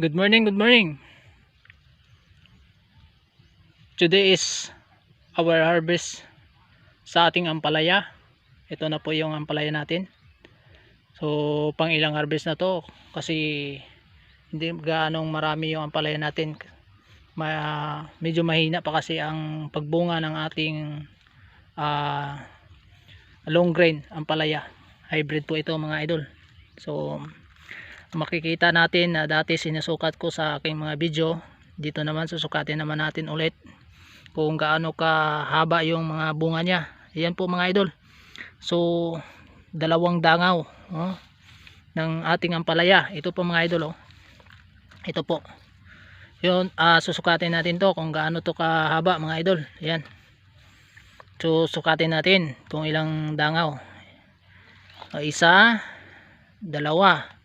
Good morning, good morning. Today is our harvest sa ating ampalaya. Ito na po yung ampalaya natin. So, pang ilang harvest na to kasi hindi gaanong marami yung ampalaya natin. Ma, medyo mahina pa kasi ang pagbunga ng ating ah, long grain ampalaya. Hybrid po ito mga idol. So, makikita natin na dati sinusukat ko sa aking mga video. Dito naman susukatin naman natin ulit kung gaano kahaba yung mga bunga niya. Yan po mga idol. So dalawang dangaw oh, ng ating ampalaya. Ito po mga idol oh. ito po. Yun ah, susukatin natin to kung gaano to kahaba mga idol. Yan so sukatin natin kung ilang dangaw. Ah, isa dalawa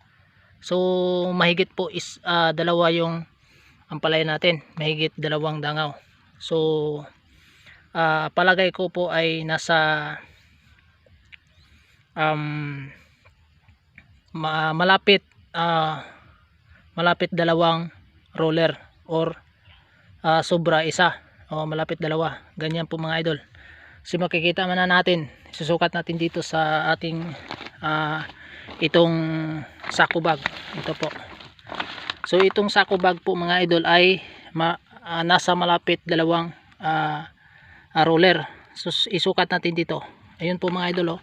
So mahigit po is ah, dalawa yung ampalaya natin, mahigit dalawang dangaw. So ah, palagay ko po ay nasa um, ma- malapit ah, malapit dalawang roller or ah, sobra isa o malapit dalawa. Ganyan po mga idol. Kasi makikita man na natin susukat natin dito sa ating ah, itong sako bag ito po so itong sako bag po mga idol ay ma, ah, nasa malapit dalawang ah, ah, roller so isukat natin dito ayun po mga idol oh.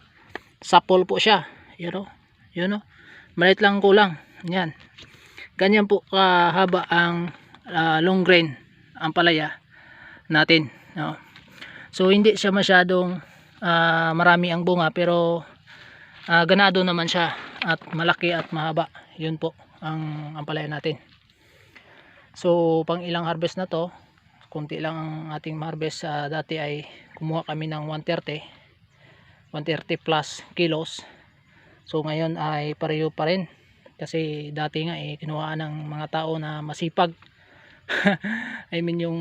sapol po siya yun oh. yun oh. maliit lang kulang yan ganyan po kahaba ang ah, long grain ang palaya natin no? so hindi siya masyadong ah, marami ang bunga pero ah, ganado naman siya at malaki at mahaba. Yun po ang ampalaya natin. So pang ilang harvest na to kunti lang ang ating harvest. Sa dati ay kumuha kami ng 130 130 plus kilos. So ngayon ay pareho pa rin. Kasi dati nga eh kinuha ng mga tao na masipag. I mean yung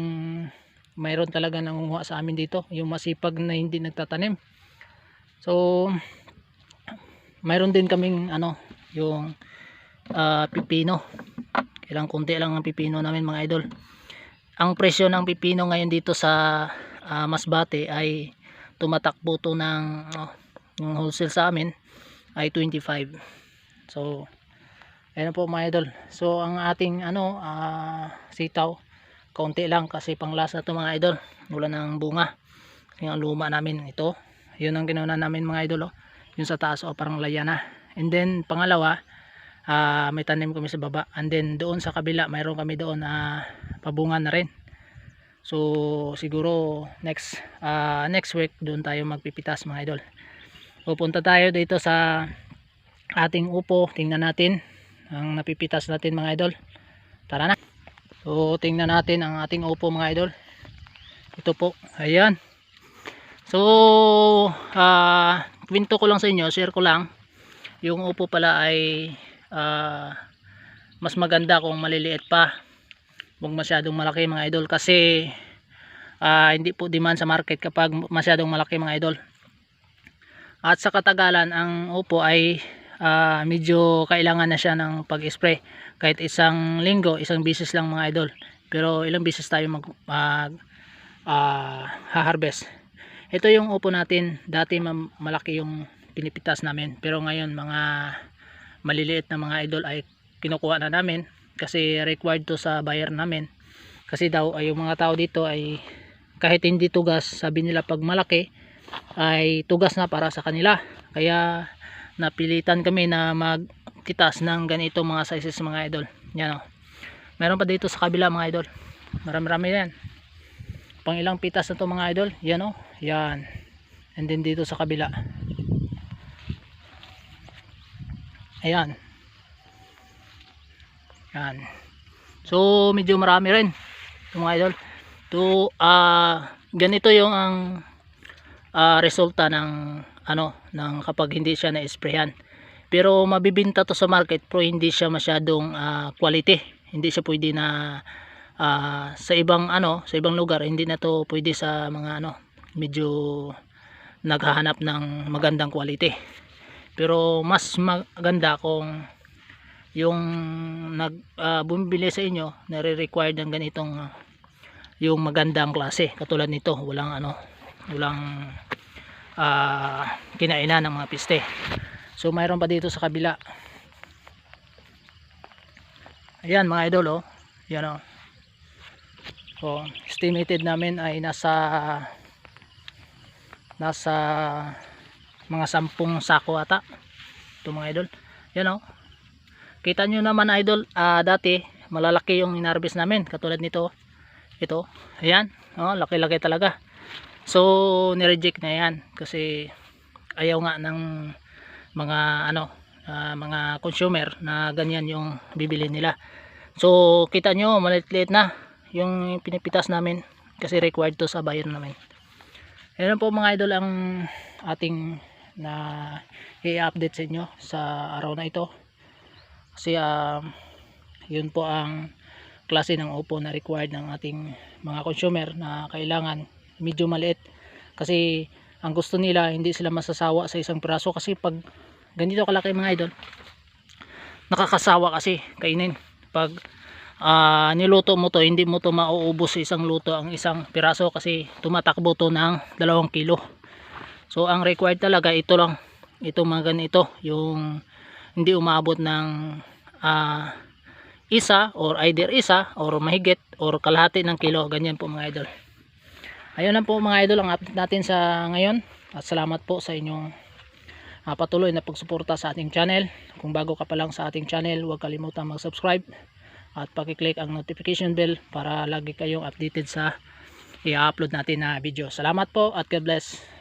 mayroon talaga nangunguha sa amin dito yung masipag na hindi nagtatanim. So mayroon din kaming ano yung ah, pipino. Kailang kunti lang ang pipino namin mga idol. Ang presyo ng pipino ngayon dito sa ah, Masbate ay tumatakbo to ng oh, yung wholesale sa amin ay 25 so ayun po mga idol. So ang ating ano ah, sitaw kaunti lang kasi panglasa to mga idol. Wala nang bunga. Ang luma namin ito. Yun ang ginawa namin mga idol oh. Yung sa taas o parang laya na. And then pangalawa ah, may tanim kami sa baba. And then doon sa kabila mayroon kami doon na pabunga na rin. So siguro next ah, next week doon tayo magpipitas mga idol. Pupunta tayo dito sa ating upo. Tingnan natin ang napipitas natin mga idol. Tara na. So tingnan natin ang ating upo mga idol. Ito po. Ayan. So ah kwento ko lang sa inyo share ko lang. Yung upo pala ay ah, mas maganda kung maliliit pa. Huwag masyadong malaki mga idol kasi ah, hindi po demand sa market kapag masyadong malaki mga idol. At sa katagalan ang upo ay ah, medyo kailangan na siya ng pag-spray. Kahit isang linggo isang bisis lang mga idol. Pero ilang bisis tayo mag, mag ah, ha-harvest ito yung upo natin. Dati ma- malaki yung pinipitas namin. Pero ngayon mga maliliit na mga idol ay kinukuha na namin kasi required to sa buyer namin. Kasi daw ay yung mga tao dito ay kahit hindi tugas sabi nila pag malaki ay tugas na para sa kanila. Kaya napilitan kami na magtitas ng ganito mga sizes mga idol. Yan o meron pa dito sa kabila mga idol. Marami marami yan pang ilang pitas na to mga idol. Yan o yan. And then dito sa kabila. Ayan. Yan. So medyo marami rin. Ito mga idol. To ah ganito yung ang ah, resulta ng ano ng kapag hindi siya na-sprayan. Pero mabibinta to sa market pero hindi siya masyadong ah, quality. Hindi siya pwede na ah, sa ibang ano sa ibang lugar hindi na to pwede sa mga ano medyo naghahanap ng magandang quality. Pero mas maganda kung yung nag ah, bumibili sa inyo nare-required ng ganitong ah, yung magandang klase. Katulad nito walang ano walang ah, kinainan ng mga piste. So mayroon pa dito sa kabila. Ayan mga idol oh. Yan oh so estimated namin ay nasa nasa mga sampung sako ata. Ito mga idol. Yan oh. Kita nyo naman idol ah, dati malalaki yung inarbis namin katulad nito. Ito ayan oh, laki laki talaga. So nireject na yan kasi ayaw nga ng mga ano ah, mga consumer na ganyan yung bibili nila. So kita nyo maliit-liit na yung pinipitas namin kasi required to sa bayan namin Ayan po mga idol ang ating na i-update sa inyo sa araw na ito. Kasi um, yun po ang klase ng upo na required ng ating mga consumer na kailangan medyo maliit. Kasi ang gusto nila hindi sila masasawa sa isang piraso kasi pag ganito kalaki mga idol nakakasawa kasi kainin. Pag ah, niluto mo to hindi mo to mauubos sa isang luto ang isang piraso kasi tumatakbo to ng dalawang kilo. So ang required talaga ito lang ito mga ganito yung hindi umabot ng ah, isa or either isa or mahigit or kalahati ng kilo ganyan po mga idol. Ayun lang po mga idol ang update natin sa ngayon. At salamat po sa inyong ah, patuloy na pagsuporta sa ating channel. Kung bago ka pa lang sa ating channel huwag kalimutan mag subscribe at pakiclick ang notification bell para lagi kayong updated sa i-upload natin na video. Salamat po at God bless.